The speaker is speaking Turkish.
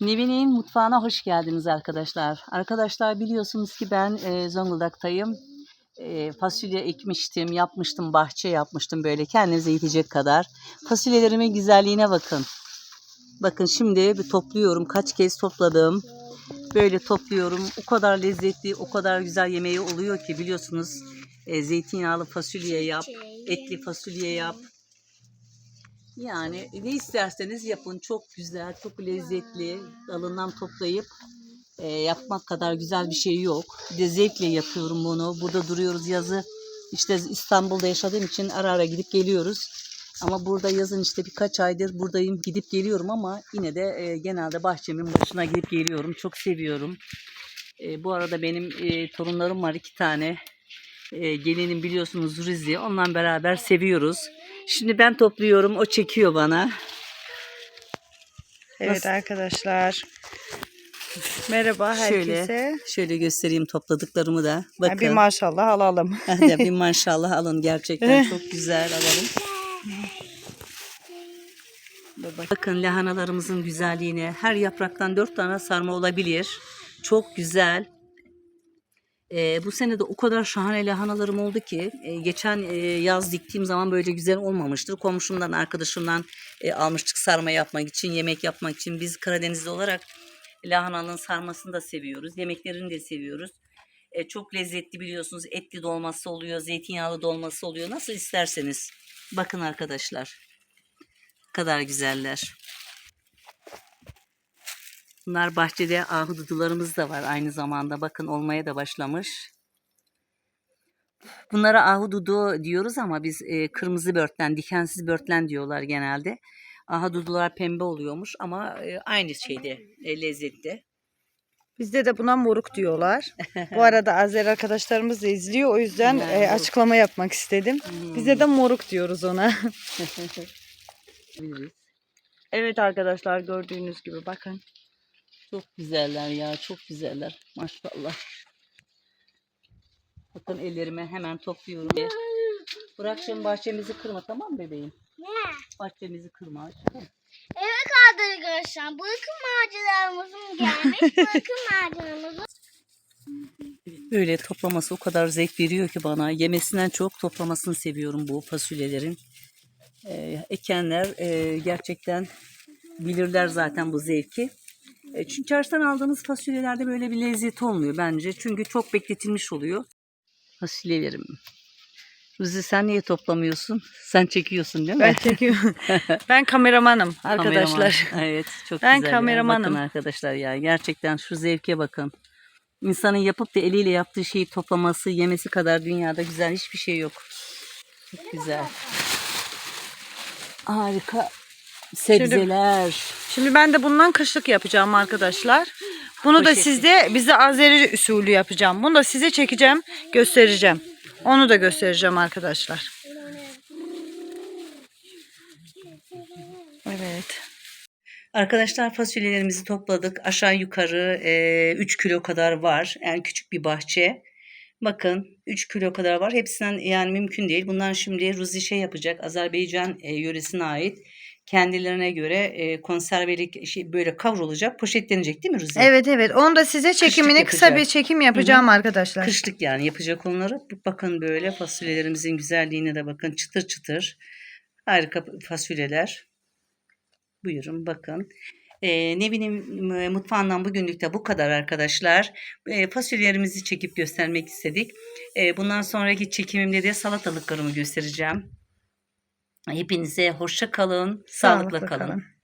Nevin'in mutfağına hoş geldiniz arkadaşlar. Arkadaşlar biliyorsunuz ki ben e, Zonguldak'tayım. E, fasulye ekmiştim, yapmıştım, bahçe yapmıştım böyle kendinize yetecek kadar. Fasulyelerimin güzelliğine bakın. Bakın şimdi bir topluyorum. Kaç kez topladım. Böyle topluyorum. O kadar lezzetli, o kadar güzel yemeği oluyor ki biliyorsunuz. E, zeytinyağlı fasulye yap, etli fasulye yap. Yani ne isterseniz yapın. Çok güzel, çok lezzetli. Dalından toplayıp e, yapmak kadar güzel bir şey yok. Bir de zevkle yapıyorum bunu. Burada duruyoruz yazı. İşte İstanbul'da yaşadığım için ara ara gidip geliyoruz. Ama burada yazın işte birkaç aydır buradayım. Gidip geliyorum ama yine de e, genelde bahçemin başına gidip geliyorum. Çok seviyorum. E, bu arada benim e, torunlarım var iki tane. E, gelinim biliyorsunuz Rizi. Onunla beraber seviyoruz. Şimdi ben topluyorum. O çekiyor bana. Evet Nasıl? arkadaşlar. Merhaba herkese. Şöyle, şöyle göstereyim topladıklarımı da. Bakın. Bir maşallah alalım. Hadi bir maşallah alın gerçekten çok güzel alalım. Bakın lahanalarımızın güzelliğine her yapraktan dört tane sarma olabilir. Çok güzel. Ee, bu sene de o kadar şahane lahanalarım oldu ki e, geçen e, yaz diktiğim zaman böyle güzel olmamıştır. Komşumdan arkadaşımdan e, almıştık sarma yapmak için yemek yapmak için. Biz Karadenizli olarak lahananın sarmasını da seviyoruz. Yemeklerini de seviyoruz. E, çok lezzetli biliyorsunuz. Etli dolması oluyor, zeytinyağlı dolması oluyor. Nasıl isterseniz. Bakın arkadaşlar. Kadar güzeller. Bunlar bahçede ahududularımız da var aynı zamanda. Bakın olmaya da başlamış. Bunlara ahududu diyoruz ama biz e, kırmızı börtlen, dikensiz börtlen diyorlar genelde. Ahududular pembe oluyormuş ama e, aynı şeyde e, lezzette. Bizde de buna moruk diyorlar. Bu arada Azer arkadaşlarımız da izliyor. O yüzden e, moruk. açıklama yapmak istedim. Bizde de moruk diyoruz ona. Evet arkadaşlar gördüğünüz gibi bakın. Çok güzeller ya, çok güzeller. Maşallah. Bakın ellerime hemen topluyorum. Bırak şimdi bahçemizi kırma tamam mı bebeğim? Ne? Bahçemizi kırma aşkım. Evet arkadaşlar bakın maceramızın gelmiş. bakın maceramızın. Böyle toplaması o kadar zevk veriyor ki bana. Yemesinden çok toplamasını seviyorum bu fasulyelerin. Ee, ekenler e, gerçekten bilirler zaten bu zevki. E, çünkü çarşıdan aldığınız fasulyelerde böyle bir lezzet olmuyor bence. Çünkü çok bekletilmiş oluyor. Fasulyelerim. Ruzi sen niye toplamıyorsun? Sen çekiyorsun değil mi? Ben çekiyorum. ben kameramanım arkadaşlar. Kameraman. Evet çok Ben güzel. ya. kameramanım. Bakın arkadaşlar ya gerçekten şu zevke bakın. İnsanın yapıp da eliyle yaptığı şeyi toplaması, yemesi kadar dünyada güzel hiçbir şey yok. Çok güzel. Harika sebzeler. Şimdi ben de bundan kışlık yapacağım arkadaşlar. Bunu da sizde bize Azeri usulü yapacağım. Bunu da size çekeceğim, göstereceğim. Onu da göstereceğim arkadaşlar. Evet. Arkadaşlar fasulyelerimizi topladık. Aşağı yukarı 3 kilo kadar var. Yani küçük bir bahçe. Bakın 3 kilo kadar var. Hepsinden yani mümkün değil. Bundan şimdi Ruzi şey yapacak. Azerbaycan e, yöresine ait. Kendilerine göre e, konservelik şey böyle kavrulacak. Poşetlenecek değil mi Ruzi? Evet evet. Onu da size çekimini kısa yapacak. bir çekim yapacağım arkadaşlar. Kışlık yani yapacak onları. Bakın böyle fasulyelerimizin güzelliğine de bakın çıtır çıtır. Harika fasulyeler. Buyurun bakın. Ee, Nevin'in e, mutfağından bugünlük de bu kadar arkadaşlar. Ee, fasulyelerimizi çekip göstermek istedik. Ee, bundan sonraki çekimimde de salatalıklarımı göstereceğim. Hepinize hoşça kalın, sağlıkla, kalın.